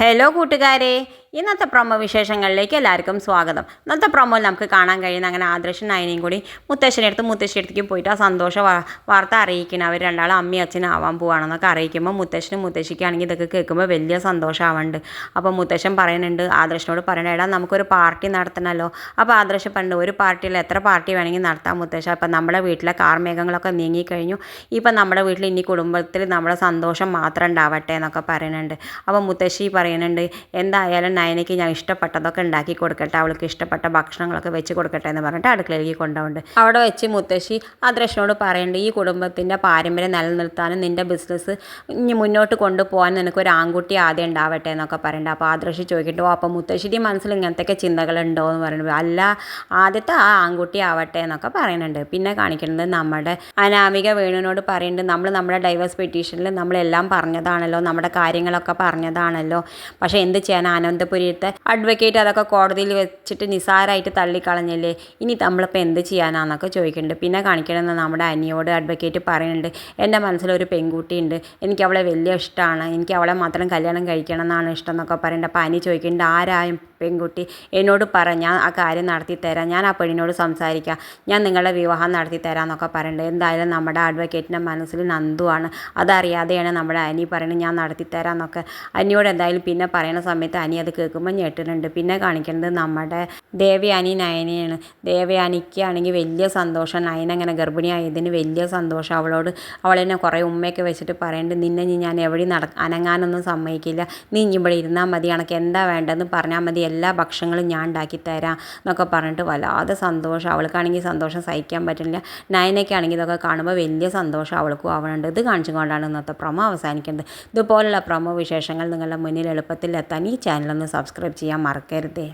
Hello കൂട്ടുകാരെ. ഇന്നത്തെ promo വിശേഷങ്ങളിലേക്ക് എല്ലാവർക്കും സ്വാഗതം. ഇന്നത്തെ പ്രൊമോയിൽ നമുക്ക് കാണാൻ കഴിയുന്ന അങ്ങനെ ആദർശൻ നയനയും കൂടി മുത്തശ്ശന്റെ അടുത്ത് മുത്തശ്ശി അടുത്തേക്ക് പോയിട്ട് ആ സന്തോഷ വാർത്ത അറിയിക്കണം അവർ രണ്ടാളും അമ്മി അച്ഛനും ആവാൻ പോവാണെന്നൊക്കെ അറിയിക്കുമ്പോൾ മുത്തശ്ശനും മുത്തശ്ശിക്കാണെങ്കിൽ ഇതൊക്കെ കേൾക്കുമ്പോൾ വലിയ സന്തോഷമാവുന്നുണ്ട് അപ്പോൾ മുത്തശ്ശൻ പറയുന്നുണ്ട് ആദർശനോട് പറയണ എടാ നമുക്കൊരു പാർട്ടി നടത്തണമല്ലോ. അപ്പോൾ ആദർശ പറഞ്ഞു ഒരു പാർട്ടിയിൽ എത്ര പാർട്ടി വേണമെങ്കിൽ നടത്താം മുത്തശ്ശ. അപ്പം നമ്മുടെ വീട്ടിലെ കാർമേഘങ്ങളൊക്കെ നീങ്ങിക്കഴിഞ്ഞു. ഇപ്പം നമ്മുടെ വീട്ടിൽ ഇനി കുടുംബത്തിൽ നമ്മുടെ സന്തോഷം മാത്രം ഉണ്ടാവട്ടെ എന്നൊക്കെ പറയുന്നുണ്ട്. അപ്പോൾ മുത്തശ്ശി പറയുന്നുണ്ട് എന്തായാലും നയനയ്ക്ക് ഞാൻ ഇഷ്ടപ്പെട്ടതൊക്കെ ഉണ്ടാക്കി കൊടുക്കട്ടെ അവൾക്ക് ഇഷ്ടപ്പെട്ട ഭക്ഷണങ്ങളൊക്കെ വെച്ച് കൊടുക്കട്ടെ എന്ന് പറഞ്ഞിട്ട് അടുക്കളയിലേക്ക് കൊണ്ടുപോകുന്നുണ്ട് അവിടെ വെച്ച് മുത്തശ്ശി ആദർശനോട് പറയുന്നുണ്ട് ഈ കുടുംബത്തിന്റെ പാരമ്പര്യം നിലനിർത്താനും നിന്റെ ബിസിനസ് ഇനി മുന്നോട്ട് കൊണ്ടുപോകാൻ നിനക്ക് ഒരു ആൺകുട്ടി ആദ്യം ഉണ്ടാവട്ടെ എന്നൊക്കെ പറയുന്നുണ്ട് അപ്പോൾ ആദർശി ചോദിക്കട്ടു അപ്പോൾ മുത്തശ്ശിയുടെ മനസ്സിൽ ഇങ്ങനത്തെയൊക്കെ ചിന്തകളുണ്ടോ? എന്ന് പറയുന്നത് അല്ല ആദ്യത്തെ ആ ആൺകുട്ടി ആവട്ടെ എന്നൊക്കെ പറയുന്നുണ്ട്. പിന്നെ കാണിക്കുന്നത് നമ്മുടെ അനാമിക വേണുവിനോട് പറയുന്നുണ്ട് നമ്മൾ നമ്മുടെ ഡൈവേഴ്സ് പെറ്റീഷനിൽ നമ്മളെല്ലാം പറഞ്ഞതാണല്ലോ നമ്മുടെ കാര്യങ്ങളൊക്കെ പറഞ്ഞതാണല്ലോ പക്ഷേ എന്ത് ചെയ്യാൻ അനന്തപുരത്തെ അഡ്വക്കേറ്റ് അതൊക്കെ കോടതിയിൽ വെച്ചിട്ട് നിസാരമായിട്ട് തള്ളിക്കളഞ്ഞല്ലേ? ഇനി നമ്മളിപ്പോൾ എന്ത് ചെയ്യാനാന്നൊക്കെ ചോദിക്കുന്നുണ്ട് പിന്നെ കാണിക്കണമെന്ന് നമ്മുടെ അനിയോട് അഡ്വക്കേറ്റ് പറയുന്നുണ്ട് എന്റെ മനസ്സിലൊരു പെൺകുട്ടിയുണ്ട്. എനിക്ക് അവളെ വലിയ ഇഷ്ടമാണ് എനിക്ക് അവളെ മാത്രം കല്യാണം കഴിക്കണം എന്നാണ് ഇഷ്ടം എന്നൊക്കെ പറയുന്നുണ്ട് അപ്പോൾ അനി ചോദിക്കുന്നുണ്ട് ആരായും പെൺകുട്ടി എന്നോട് പറ ഞാൻ ആ കാര്യം നടത്തി തരാം ഞാൻ ആ പെണ്ണിനോട് സംസാരിക്കാം ഞാൻ നിങ്ങളുടെ വിവാഹം നടത്തി തരാം എന്നൊക്കെ പറയുന്നുണ്ട് എന്തായാലും നമ്മുടെ അഡ്വക്കേറ്റിന്റെ മനസ്സിൽ നന്ദുവാണ് അതറിയാതെയാണ് നമ്മുടെ അനി പറയുന്നത് ഞാൻ നടത്തി തരാം എന്നൊക്കെ അനിയോട് എന്തായാലും പിന്നെ പറയുന്ന സമയത്ത് അനി അത് കേൾക്കുമ്പോൾ ഞെട്ടുന്നുണ്ട്. പിന്നെ കാണിക്കുന്നത് നമ്മുടെ ദേവയാനി നയനയാണ്. ദേവയാനിക്ക് ആണെങ്കിൽ വലിയ സന്തോഷം. നയന അങ്ങനെ ഗർഭിണിയായതിന് വലിയ സന്തോഷം. അവളോട് അവളെന്നെ കുറേ ഉമ്മയൊക്കെ വെച്ചിട്ട് പറയുന്നുണ്ട് നിന്നെ ഞാൻ എവിടെ നട അനങ്ങാനൊന്നും സമ്മതിക്കില്ല. നീ ഇവിടെ ഇരുന്നാൽ മതി. എന്താ വേണ്ടതെന്ന് പറഞ്ഞാൽ മതി. എല്ലാ ഭക്ഷണങ്ങളും ഞാൻ ഉണ്ടാക്കി തരാം എന്നൊക്കെ പറഞ്ഞിട്ട് വല്ലാതെ സന്തോഷം. അവൾക്കാണെങ്കിൽ സന്തോഷം സഹിക്കാൻ പറ്റില്ല ആണെങ്കിൽ ഇതൊക്കെ കാണുമ്പോൾ വലിയ സന്തോഷം അവൾക്കും ആവണുണ്ട്. ഇത് കാണിച്ചുകൊണ്ടാണ് ഇന്നത്തെ പ്രൊമോ അവസാനിക്കുന്നത്. ഇതുപോലുള്ള പ്രൊമോ വിശേഷങ്ങൾ നിങ്ങളുടെ മുന്നിൽ എളുപ്പത്തിൽ എത്താൻ ഈ ചാനലൊന്ന് സബ്സ്ക്രൈബ് ചെയ്യാൻ മറക്കരുതേ.